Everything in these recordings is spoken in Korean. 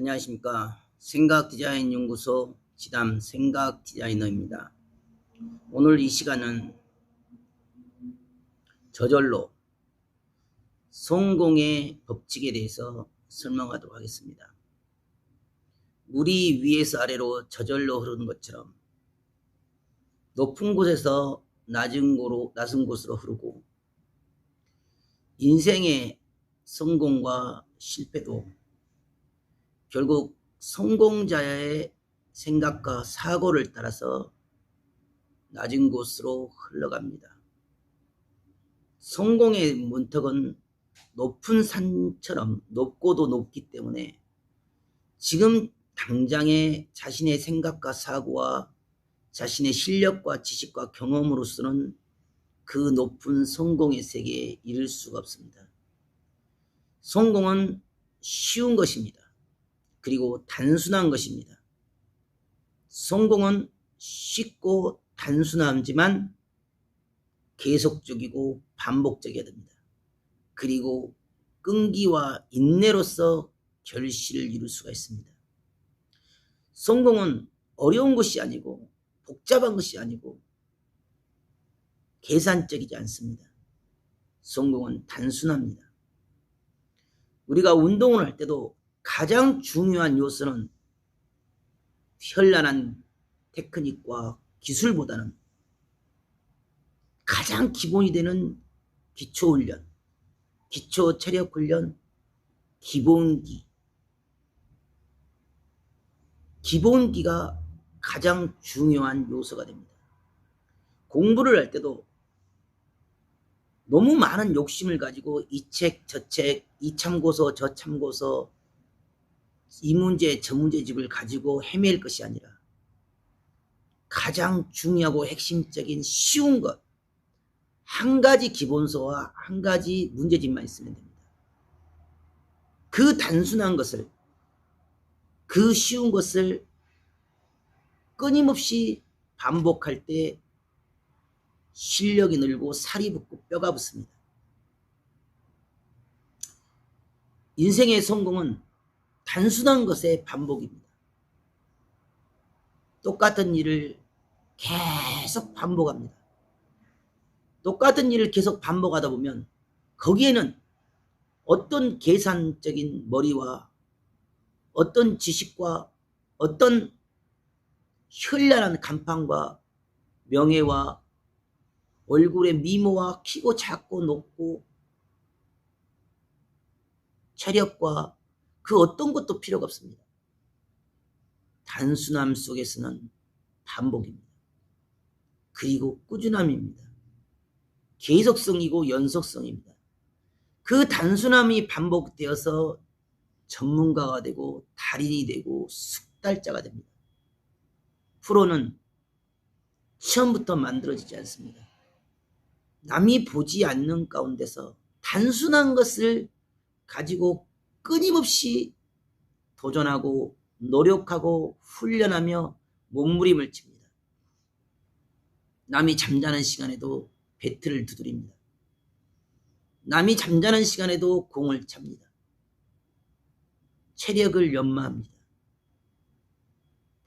안녕하십니까. 생각 디자인 연구소 지담 생각 디자이너입니다. 오늘 이 시간은 저절로 성공의 법칙에 대해서 설명하도록 하겠습니다. 물이 위에서 아래로 저절로 흐르는 것처럼 높은 곳에서 낮은 곳으로, 낮은 곳으로 흐르고 인생의 성공과 실패도 결국 성공자의 생각과 사고를 따라서 낮은 곳으로 흘러갑니다. 성공의 문턱은 높은 산처럼 높고도 높기 때문에 지금 당장의 자신의 생각과 사고와 자신의 실력과 지식과 경험으로서는 그 높은 성공의 세계에 이를 수가 없습니다. 성공은 쉬운 것입니다. 그리고 단순한 것입니다. 성공은 쉽고 단순하지만 계속적이고 반복적이어야 됩니다. 그리고 끈기와 인내로서 결실을 이룰 수가 있습니다. 성공은 어려운 것이 아니고 복잡한 것이 아니고 계산적이지 않습니다. 성공은 단순합니다. 우리가 운동을 할 때도 가장 중요한 요소는 현란한 테크닉과 기술보다는 가장 기본이 되는 기초훈련, 기초 체력훈련, 기본기. 기본기가 가장 중요한 요소가 됩니다. 공부를 할 때도 너무 많은 욕심을 가지고 이 책, 저 책, 이 참고서, 저 참고서, 이 문제, 저 문제집을 가지고 헤맬 것이 아니라 가장 중요하고 핵심적인 쉬운 것, 한 가지 기본서와 한 가지 문제집만 있으면 됩니다. 그 단순한 것을, 그 쉬운 것을 끊임없이 반복할 때 실력이 늘고 살이 붙고 뼈가 붙습니다. 인생의 성공은 단순한 것의 반복입니다. 똑같은 일을 계속 반복합니다. 똑같은 일을 계속 반복하다 보면 거기에는 어떤 계산적인 머리와 어떤 지식과 어떤 현란한 간판과 명예와 얼굴의 미모와 키고 작고 높고 체력과 그 어떤 것도 필요가 없습니다. 단순함 속에서는 반복입니다. 그리고 꾸준함입니다. 계속성이고 연속성입니다. 그 단순함이 반복되어서 전문가가 되고 달인이 되고 숙달자가 됩니다. 프로는 처음부터 만들어지지 않습니다. 남이 보지 않는 가운데서 단순한 것을 가지고 끊임없이 도전하고 노력하고 훈련하며 몸부림을 칩니다. 남이 잠자는 시간에도 배트를 두드립니다. 남이 잠자는 시간에도 공을 찹니다. 체력을 연마합니다.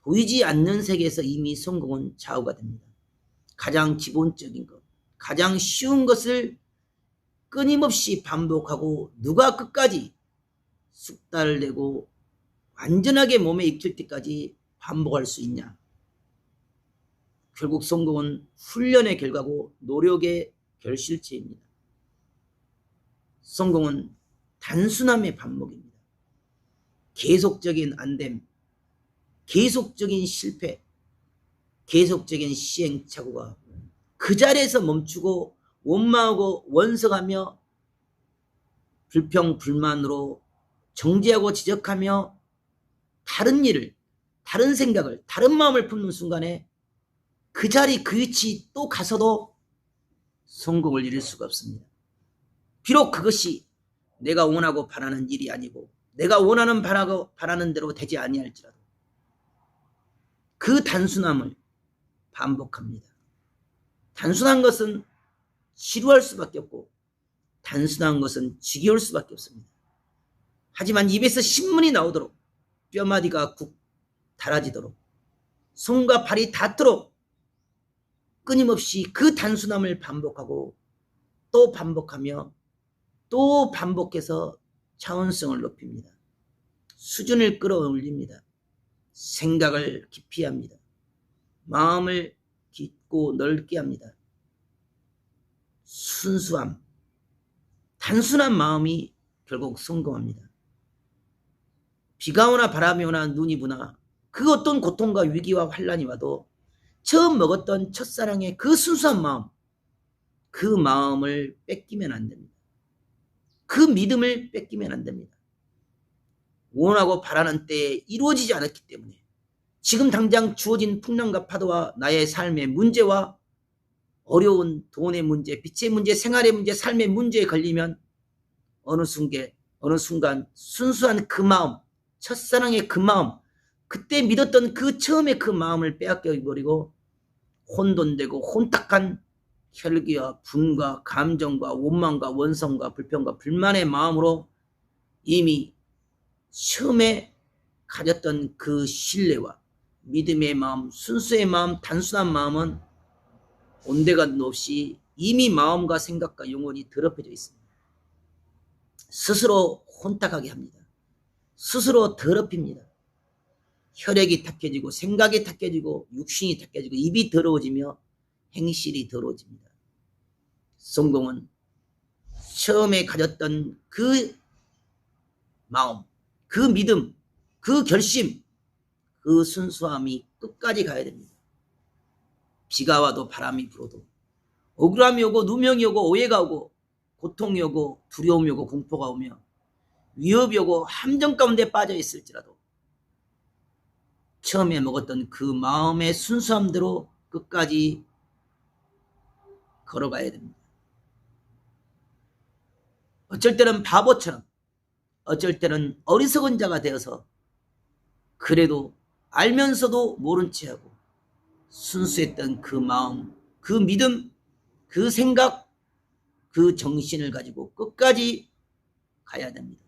보이지 않는 세계에서 이미 성공은 좌우가 됩니다. 가장 기본적인 것, 가장 쉬운 것을 끊임없이 반복하고 누가 끝까지 숙달을 내고 완전하게 몸에 익힐 때까지 반복할 수 있냐. 결국 성공은 훈련의 결과고 노력의 결실체입니다. 성공은 단순함의 반복입니다. 계속적인 안됨, 계속적인 실패, 계속적인 시행착오가 그 자리에서 멈추고 원망하고 원성하며 불평 불만으로 정지하고 지적하며 다른 일을 다른 생각을 다른 마음을 품는 순간에 그 자리 그 위치 또 가서도 성공을 이룰 수가 없습니다. 비록 그것이 내가 원하고 바라는 일이 아니고 내가 원하는 바라고 바라는 대로 되지 아니할지라도 그 단순함을 반복합니다. 단순한 것은 지루할 수밖에 없고 단순한 것은 지겨울 수밖에 없습니다. 하지만 입에서 신문이 나오도록 뼈마디가 국 달아지도록 손과 발이 닿도록 끊임없이 그 단순함을 반복하고 또 반복하며 또 반복해서 차원성을 높입니다. 수준을 끌어올립니다. 생각을 깊이 합니다. 마음을 깊고 넓게 합니다. 순수함, 단순한 마음이 결국 성공합니다. 비가 오나 바람이 오나 눈이 부나 그 어떤 고통과 위기와 환란이 와도 처음 먹었던 첫사랑의 그 순수한 마음, 그 마음을 뺏기면 안 됩니다. 그 믿음을 뺏기면 안 됩니다. 원하고 바라는 때에 이루어지지 않았기 때문에 지금 당장 주어진 풍랑과 파도와 나의 삶의 문제와 어려운 돈의 문제, 빚의 문제, 생활의 문제, 삶의 문제에 걸리면 어느 순간, 어느 순간 순수한 그 마음, 첫사랑의 그 마음, 그때 믿었던 그 처음의 그 마음을 빼앗겨 버리고 혼돈되고 혼탁한 혈기와 분과 감정과 원망과 원성과 불평과 불만의 마음으로 이미 처음에 가졌던 그 신뢰와 믿음의 마음, 순수의 마음, 단순한 마음은 온데가 없이 이미 마음과 생각과 영혼이 더럽혀져 있습니다. 스스로 혼탁하게 합니다. 스스로 더럽힙니다. 혈액이 탁해지고 생각이 탁해지고 육신이 탁해지고 입이 더러워지며 행실이 더러워집니다. 성공은 처음에 가졌던 그 마음, 그 믿음, 그 결심, 그 순수함이 끝까지 가야 됩니다. 비가 와도 바람이 불어도 억울함이 오고 누명이 오고 오해가 오고 고통이 오고 두려움이 오고 공포가 오며 위협이 오고 함정 가운데 빠져 있을지라도 처음에 먹었던 그 마음의 순수함대로 끝까지 걸어가야 됩니다. 어쩔 때는 바보처럼, 어쩔 때는 어리석은 자가 되어서 그래도 알면서도 모른 채 하고 순수했던 그 마음, 그 믿음, 그 생각, 그 정신을 가지고 끝까지 가야 됩니다.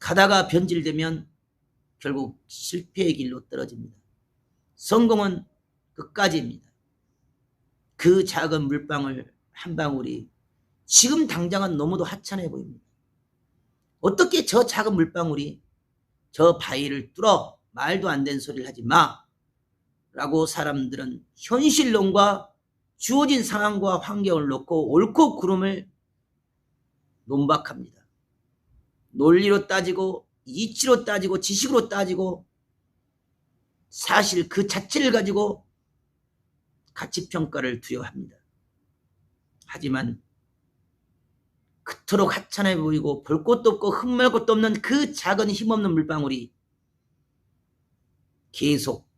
가다가 변질되면 결국 실패의 길로 떨어집니다. 성공은 끝까지입니다. 그 작은 물방울 한 방울이 지금 당장은 너무도 하찮아 보입니다. 어떻게 저 작은 물방울이 저 바위를 뚫어 말도 안 되는 소리를 하지 마. 라고 사람들은 현실론과 주어진 상황과 환경을 놓고 옳고 그름을 논박합니다. 논리로 따지고 이치로 따지고 지식으로 따지고 사실 그 자체를 가지고 가치 평가를 두려합니다. 하지만 그토록 하찮아 보이고 볼 것도 없고 흠말 것도 없는 그 작은 힘없는 물방울이 계속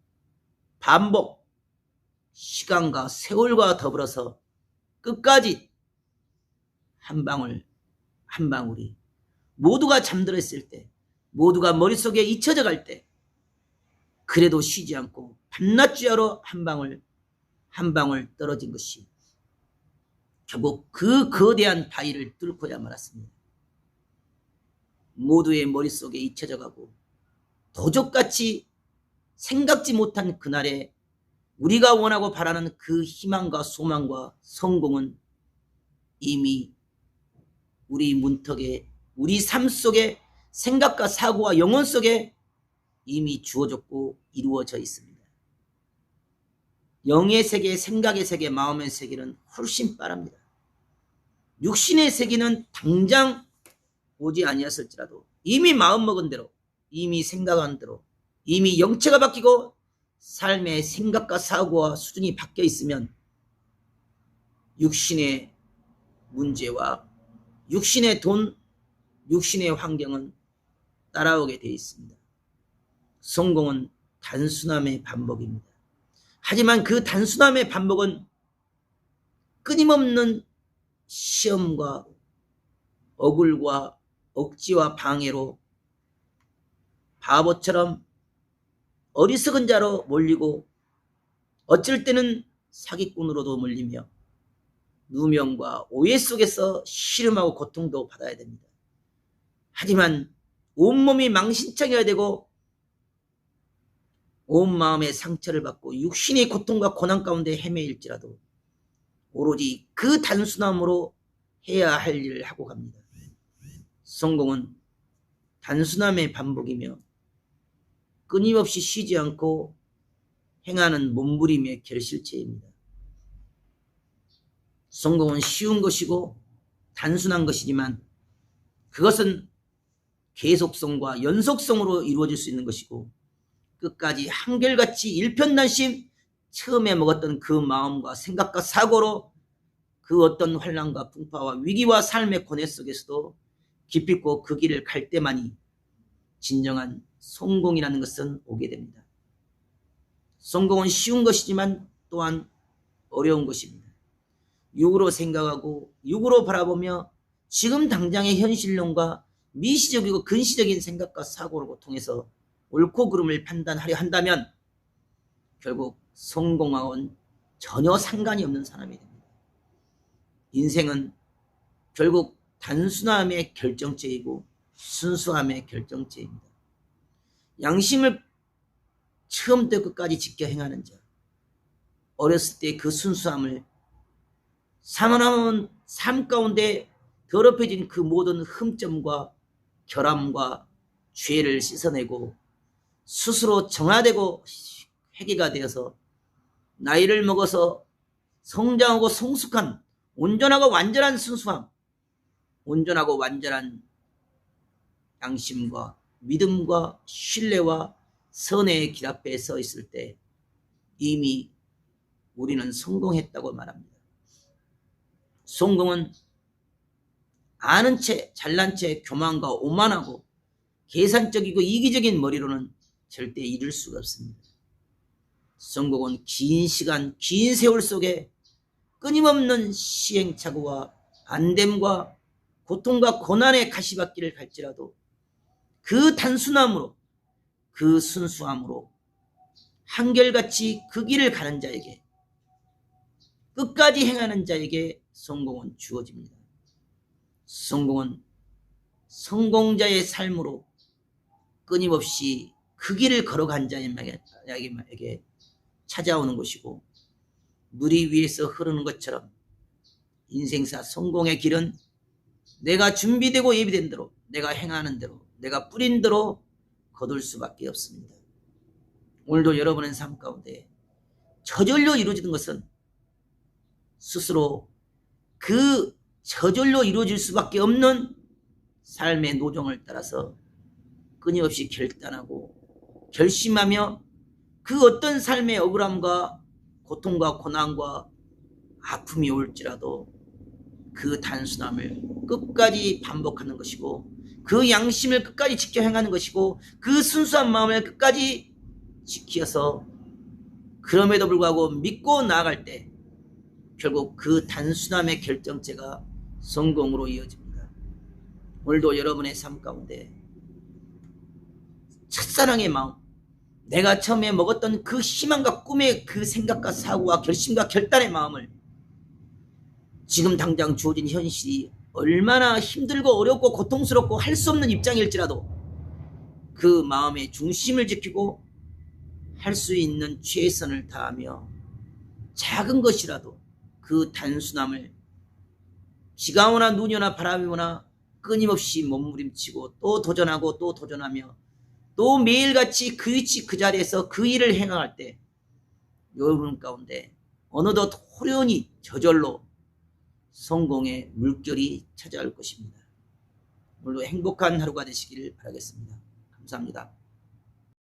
반복 시간과 세월과 더불어서 끝까지 한 방울 한 방울이 모두가 잠들어 있을 때 모두가 머릿속에 잊혀져 갈 때 그래도 쉬지 않고 밤낮 주야로 한 방울 한 방울 떨어진 것이 결국 그 거대한 바위를 뚫고야 말았습니다. 모두의 머릿속에 잊혀져 가고 도적같이 생각지 못한 그날에 우리가 원하고 바라는 그 희망과 소망과 성공은 이미 우리 문턱에 우리 삶 속에 생각과 사고와 영혼 속에 이미 주어졌고 이루어져 있습니다. 영의 세계, 생각의 세계, 마음의 세계는 훨씬 빠릅니다. 육신의 세계는 당장 오지 아니었을지라도 이미 마음먹은 대로, 이미 생각한 대로, 이미 영체가 바뀌고 삶의 생각과 사고와 수준이 바뀌어 있으면 육신의 문제와 육신의 돈, 육신의 환경은 따라오게 되어 있습니다. 성공은 단순함의 반복입니다. 하지만 그 단순함의 반복은 끊임없는 시험과 억울과 억지와 방해로 바보처럼 어리석은 자로 몰리고 어쩔 때는 사기꾼으로도 몰리며 누명과 오해 속에서 시름하고 고통도 받아야 됩니다. 하지만 온몸이 망신창이어야 되고 온 마음의 상처를 받고 육신의 고통과 고난 가운데 헤매일지라도 오로지 그 단순함으로 해야 할 일을 하고 갑니다. 성공은 단순함의 반복이며 끊임없이 쉬지 않고 행하는 몸부림의 결실체입니다. 성공은 쉬운 것이고 단순한 것이지만 그것은 계속성과 연속성으로 이루어질 수 있는 것이고 끝까지 한결같이 일편단심 처음에 먹었던 그 마음과 생각과 사고로 그 어떤 환란과 풍파와 위기와 삶의 고뇌 속에서도 기필코 그 길을 갈 때만이 진정한 성공이라는 것은 오게 됩니다. 성공은 쉬운 것이지만 또한 어려운 것입니다. 육으로 생각하고 육으로 바라보며 지금 당장의 현실론과 미시적이고 근시적인 생각과 사고를 통해서 옳고 그름을 판단하려 한다면 결국 성공하고는 전혀 상관이 없는 사람이 됩니다. 인생은 결국 단순함의 결정체이고 순수함의 결정체입니다. 양심을 처음부터 끝까지 지켜 행하는 자. 어렸을 때 그 순수함을 사만하면 삶 가운데 더럽혀진 그 모든 흠점과 결함과 죄를 씻어내고 스스로 정화되고 회개가 되어서 나이를 먹어서 성장하고 성숙한 온전하고 완전한 순수함, 온전하고 완전한 양심과 믿음과 신뢰와 선의 길 앞에 서 있을 때 이미 우리는 성공했다고 말합니다. 성공은 아는 채, 잘난 채, 교만과 오만하고 계산적이고 이기적인 머리로는 절대 이룰 수가 없습니다. 성공은 긴 시간, 긴 세월 속에 끊임없는 시행착오와 안됨과 고통과 고난의 가시밭길을 갈지라도 그 단순함으로 그 순수함으로 한결같이 그 길을 가는 자에게 끝까지 행하는 자에게 성공은 주어집니다. 성공은 성공자의 삶으로 끊임없이 그 길을 걸어간 자에게 찾아오는 것이고 물이 위에서 흐르는 것처럼 인생사 성공의 길은 내가 준비되고 예비된 대로 내가 행하는 대로 내가 뿌린 대로 거둘 수밖에 없습니다. 오늘도 여러분의 삶 가운데 저절로 이루어지는 것은 스스로 그 저절로 이루어질 수밖에 없는 삶의 노정을 따라서 끊임없이 결단하고 결심하며 그 어떤 삶의 억울함과 고통과 고난과 아픔이 올지라도 그 단순함을 끝까지 반복하는 것이고 그 양심을 끝까지 지켜 행하는 것이고 그 순수한 마음을 끝까지 지켜서 그럼에도 불구하고 믿고 나아갈 때 결국 그 단순함의 결정체가 성공으로 이어집니다. 오늘도 여러분의 삶 가운데 첫사랑의 마음, 내가 처음에 먹었던 그 희망과 꿈의 그 생각과 사고와 결심과 결단의 마음을 지금 당장 주어진 현실이 얼마나 힘들고 어렵고 고통스럽고 할 수 없는 입장일지라도 그 마음의 중심을 지키고 할 수 있는 최선을 다하며 작은 것이라도 그 단순함을 비가 오나 눈이 오나 바람이 오나 끊임없이 몸부림치고 또 도전하고 또 도전하며 또 매일같이 그 위치 그 자리에서 그 일을 행할 때 여러분 가운데 어느덧 호련히 저절로 성공의 물결이 찾아올 것입니다. 오늘도 행복한 하루가 되시기를 바라겠습니다. 감사합니다.